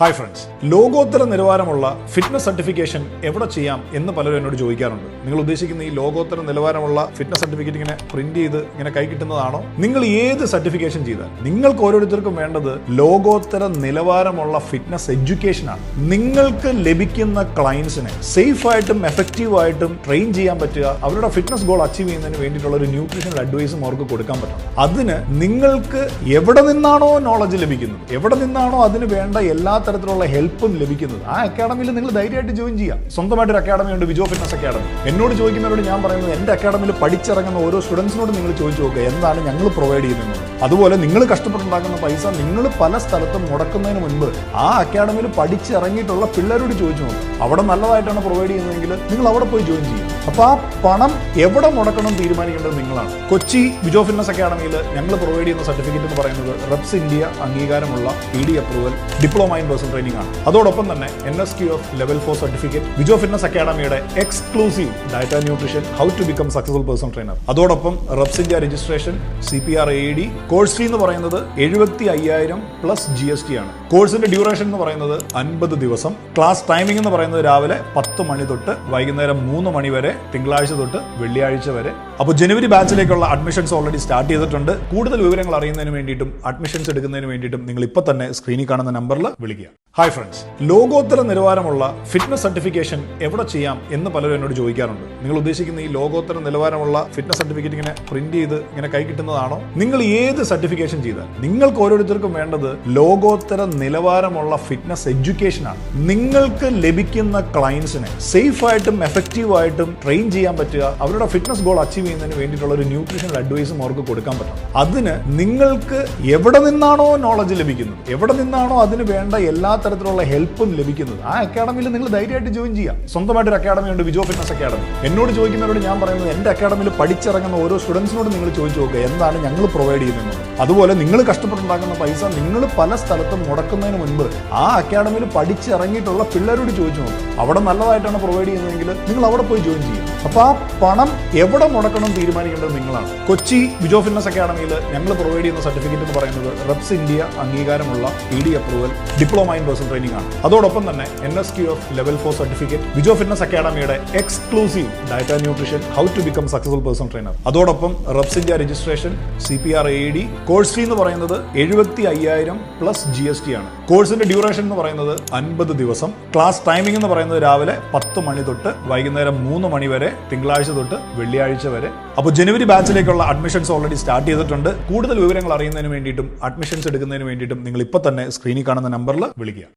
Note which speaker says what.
Speaker 1: Hi friends ലോകോത്തര നിലവാരമുള്ള fitness certification എവിടെ ചെയ്യാം എന്ന് പലരും എന്നോട് ചോദിക്കാറുണ്ട്. നിങ്ങൾ ഉദ്ദേശിക്കുന്ന ഈ ലോകോത്തര നിലവാരമുള്ള ഫിറ്റ്നസ് സർട്ടിഫിക്കറ്റ് ഇങ്ങനെ പ്രിന്റ് ചെയ്ത് ഇങ്ങനെ കൈ കിട്ടുന്നതാണോ? നിങ്ങൾ ഏത് സർട്ടിഫിക്കേഷൻ ചെയ്താൽ? നിങ്ങൾക്ക് ഓരോരുത്തർക്കും വേണ്ടത് ലോകോത്തര നിലവാരമുള്ള ഫിറ്റ്നസ് എഡ്യൂക്കേഷൻ ആണ്. നിങ്ങൾക്ക് ലഭിക്കുന്ന ക്ലയൻസിനെ സേഫ് ആയിട്ടും എഫക്റ്റീവ് ആയിട്ടും ട്രെയിൻ ചെയ്യാൻ പറ്റുക. അവരുടെ ഫിറ്റ്നസ് ഗോൾ അച്ചീവ് ചെയ്യുന്നതിന് വേണ്ടിയിട്ടുള്ള ഒരു ന്യൂട്രീഷണൽ അഡ്വൈസും അവർക്ക് കൊടുക്കാൻ പറ്റണം. അതിന് നിങ്ങൾക്ക് എവിടെ നിന്നാണോ നോളജ് ലഭിക്കുന്നത്? എവിടെ നിന്നാണോ അതിന് വേണ്ട എല്ലാ തരത്തിലുള്ള ഹെൽപ്പും ലഭിക്കുന്നത്. ആ അക്കാഡമിയിൽ നിങ്ങൾ ധൈര്യമായിട്ട് ജോയിൻ ചെയ്യാം സ്വന്തമായിട്ട് ഒരു അക്കാഡമി ഉണ്ട് വിജോ ഫിറ്റ്നസ് അക്കാഡമി എന്നോട് ചോദിക്കുന്നവരോട് ഞാൻ പറയുന്നത് എന്റെ അക്കാഡമിയിൽ പഠിച്ചിറങ്ങുന്ന ഓരോ സ്റ്റുഡൻസിനോട് നിങ്ങൾ ചോദിച്ചു നോക്കുക എന്താണ് ഞങ്ങൾ പ്രൊവൈഡ് ചെയ്യുന്നത്? അതുപോലെ നിങ്ങൾ കഷ്ടപ്പെട്ടുണ്ടാക്കുന്ന പൈസ നിങ്ങൾ പല സ്ഥലത്തും മുടക്കുന്നതിന് മുൻപ് ആ അക്കാഡമിയിൽ പഠിച്ചിറങ്ങിയിട്ടുള്ള പിള്ളേരോട് ചോദിച്ചു നോക്കുക അവിടെ നല്ലതായിട്ടാണ് പ്രൊവൈഡ് ചെയ്യുന്നതെങ്കിൽ നിങ്ങൾ അവിടെ പോയി ജോയിൻ ചെയ്യും. അപ്പോൾ ആ പണം എവിടെ മുടക്കണം തീരുമാനിക്കേണ്ടത് നിങ്ങളാണ്. കൊച്ചി വിജോ ഫിറ്റ്നസ് അക്കാഡമിയിൽ ഞങ്ങൾ പ്രൊവൈഡ് ചെയ്യുന്ന സർട്ടിഫിക്കറ്റ് എന്ന് പറയുന്നത് റെപ്സ് ഇന്ത്യ അംഗീകാരമുള്ള P D approval diploma in person training ആണ്. അതോടൊപ്പം തന്നെ N S Q F level four certificate Vijo fitness അക്കാഡമിയുടെ exclusive diet nutrition how to become successful person trainer അതോടൊപ്പം REPS India registration C P R A D course fee എന്ന് പറയുന്നത് എഴുപത്തി അയ്യായിരം plus G S T ആണ് കോഴ്സിന്റെ duration എന്ന് പറയുന്നത് അൻപത് ദിവസം. ക്ലാസ് ടൈമിംഗ് എന്ന് പറയുന്നത് രാവിലെ പത്ത് മണി തൊട്ട് വൈകുന്നേരം മൂന്ന് മണി വരെ തിങ്കളാഴ്ച തൊട്ട് വെള്ളിയാഴ്ച വരെ അപ്പോൾ ജനുവരി ബാച്ചിലേക്കുള്ള അഡ്മിഷൻസ് ഓൾറെഡി സ്റ്റാർട്ട് ചെയ്തിട്ടുണ്ട്. കൂടുതൽ വിവരങ്ങൾ അറിയുന്നതിന് വേണ്ടിയിട്ടും അഡ്മിഷൻസ് എടുക്കുന്നതിന് വേണ്ടിയിട്ടും നിങ്ങൾ ഇപ്പോൾ തന്നെ സ്ക്രീനിൽ കാണുന്ന നമ്പറിൽ വിളിക്കുക. ഹായ് ഫ്രണ്ട്സ് ലോകോത്തര നിലവാരമുള്ള ഫിറ്റ്നസ് സർട്ടിഫിക്കേഷൻ എവിടെ ചെയ്യാം എന്ന് പലരും എന്നോട് ചോദിക്കാറുണ്ട്. നിങ്ങൾ ഉദ്ദേശിക്കുന്ന ഈ ലോകോത്തര നിലവാരമുള്ള ഫിറ്റ്നസ് സർട്ടിഫിക്കറ്റ് ഇങ്ങനെ പ്രിന്റ് ചെയ്ത് ഇങ്ങനെ കൈ കിട്ടുന്നതാണോ? നിങ്ങൾ ഏത് സർട്ടിഫിക്കേഷൻ ചെയ്താൽ? നിങ്ങൾക്ക് ഓരോരുത്തർക്കും വേണ്ടത് ലോകോത്തര നിലവാരമുള്ള ഫിറ്റ്നസ് എഡ്യൂക്കേഷൻ ആണ്. നിങ്ങൾക്ക് ലഭിക്കുന്ന ക്ലയൻസിനെ സേഫ് ആയിട്ടും എഫക്റ്റീവ് ആയിട്ടും ട്രെയിൻ ചെയ്യാൻ പറ്റുക. അവരുടെ ഫിറ്റ്നസ് ഗോൾ അച്ചീവ് ചെയ്യുന്നതിന് വേണ്ടിയിട്ടുള്ള ഒരു ന്യൂട്രീഷണൽ അഡ്വൈസും അവർക്ക് കൊടുക്കാൻ പറ്റും. അതിന് നിങ്ങൾക്ക് എവിടെ നിന്നാണോ നോളജ് ലഭിക്കുന്നത്? എവിടെ നിന്നാണോ അതിന് വേണ്ട എല്ലാ തരത്തിലുള്ള ഹെൽപ്പും ലഭിക്കുന്നത്? ആ അക്കാഡമിയിൽ നിങ്ങൾ ധൈര്യമായിട്ട് ജോയിൻ ചെയ്യാം സ്വന്തമായിട്ട് ഒരു അക്കാഡമി ഉണ്ട് വിജോ ഫിറ്റ്നസ് അക്കാഡമി എന്നോട് ചോദിക്കുന്നവരോട് ഞാൻ പറയുന്നത് എന്റെ അക്കാഡമിയിൽ പഠിച്ചിറങ്ങുന്ന ഓരോ സ്റ്റുഡൻസിനോട് നിങ്ങൾ ചോദിച്ചു നോക്കുക എന്താണ് ഞങ്ങൾ പ്രൊവൈഡ് ചെയ്യുന്നത്? അതുപോലെ നിങ്ങൾ കഷ്ടപ്പെട്ടുണ്ടാക്കുന്ന പൈസ നിങ്ങൾ പല സ്ഥലത്തും മുടക്കുന്നതിന് മുൻപ് ആ അക്കാഡമിയിൽ പഠിച്ചിറങ്ങിയിട്ടുള്ള പിള്ളേരോട് ചോദിച്ചു നോക്കുക അവിടെ നല്ലതായിട്ടാണ് പ്രൊവൈഡ് ചെയ്യുന്നതെങ്കിൽ നിങ്ങൾ അവിടെ പോയി ജോയിൻ ചെയ്യും അപ്പോൾ ആ പണം എവിടെ മുടക്കണം തീരുമാനിക്കേണ്ടത് നിങ്ങളാണ്. കൊച്ചി ബിജോ ഫിറ്റ്നസ് അക്കാഡമിയിൽ ഞങ്ങൾ പ്രൊവൈഡ് ചെയ്യുന്ന സർട്ടിഫിക്കറ്റ് എന്ന് പറയുന്നത് റബ്സ് ഇന്ത്യ അംഗീകാരമുള്ള P D approval diploma in person training ആണ്. അതോടൊപ്പം തന്നെ N S Q F level four certificate Bijo fitness അക്കാഡമിയുടെ exclusive diet nutrition how to become successful person trainer അതോടൊപ്പം REPS India registration C P R A D course fee എന്ന് പറയുന്നത് എഴുപത്തി അയ്യായിരം plus G S T ആണ് കോഴ്സിന്റെ duration എന്ന് പറയുന്നത് അൻപത് ദിവസം. ക്ലാസ് ടൈമിംഗ് എന്ന് പറയുന്നത് രാവിലെ പത്ത് മണി തൊട്ട് വൈകുന്നേരം മൂന്ന് മണി വരെ തിങ്കളാഴ്ച തൊട്ട് വെള്ളിയാഴ്ച വരെ. അപ്പോൾ ജനുവരി ബാച്ചിലേക്കുള്ള അഡ്മിഷൻസ് ഓൾറെഡി സ്റ്റാർട്ട് ചെയ്തിട്ടുണ്ട്. കൂടുതൽ വിവരങ്ങൾ അറിയുന്നതിന് വേണ്ടിയിട്ടും അഡ്മിഷൻസ് എടുക്കുന്നതിന് വേണ്ടിയിട്ടും നിങ്ങൾ ഇപ്പോൾ തന്നെ സ്ക്രീനിൽ കാണുന്ന നമ്പറിൽ വിളിക്കുക.